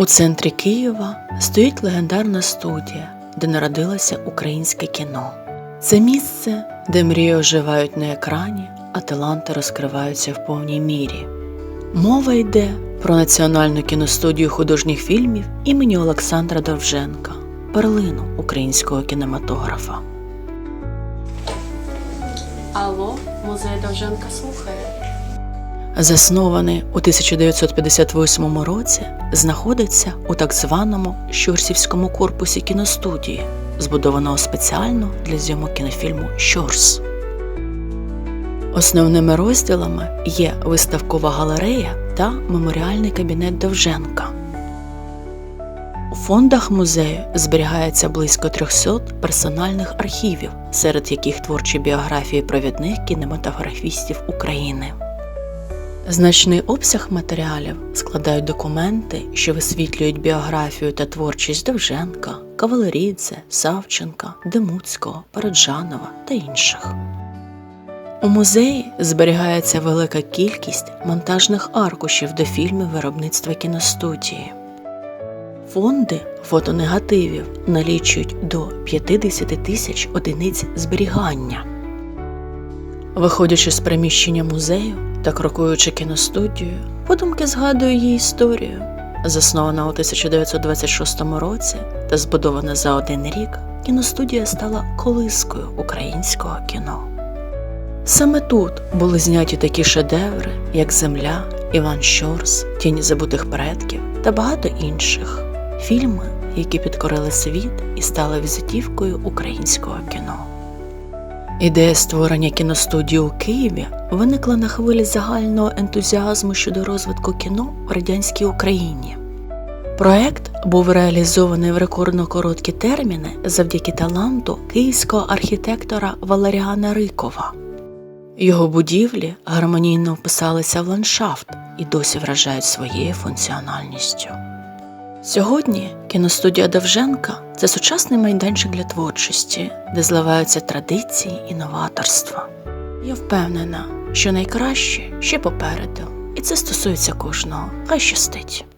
У центрі Києва стоїть легендарна студія, де народилося українське кіно. Це місце, де мрії оживають на екрані, а таланти розкриваються в повній мірі. Мова йде про Національну кіностудію художніх фільмів імені Олександра Довженка, перлину українського кінематографа. Алло, музей Довженка слухає. Заснований у 1958 році, знаходиться у так званому Щорсівському корпусі кіностудії, збудованого спеціально для зйомок кінофільму Щорс. Основними розділами є виставкова галерея та меморіальний кабінет Довженка. У фондах музею зберігається близько 300 персональних архівів, серед яких творчі біографії провідних кінематографістів України. Значний обсяг матеріалів складають документи, що висвітлюють біографію та творчість Довженка, Кавалерідзе, Савченка, Демуцького, Параджанова та інших. У музеї зберігається велика кількість монтажних аркушів до фільмів виробництва кіностудії. Фонди фотонегативів налічують до 50 тисяч одиниць зберігання. Виходячи з приміщення музею та крокуючи кіностудію, подумки згадую її історію. Заснована у 1926 році та збудована за один рік, кіностудія стала колискою українського кіно. Саме тут були зняті такі шедеври, як Земля, Іван Щорс, Тіні забутих предків та багато інших фільми, які підкорили світ і стали візитівкою українського кіно. Ідея створення кіностудії у Києві виникла на хвилі загального ентузіазму щодо розвитку кіно в радянській Україні. Проект був реалізований в рекордно короткі терміни завдяки таланту київського архітектора Валеріана Рикова. Його будівлі гармонійно вписалися в ландшафт і досі вражають своєю функціональністю. Сьогодні кіностудія Довженка це сучасний майданчик для творчості, де зливаються традиції і новаторства. Я впевнена, що найкраще ще попереду, і це стосується кожного. Хай щастить.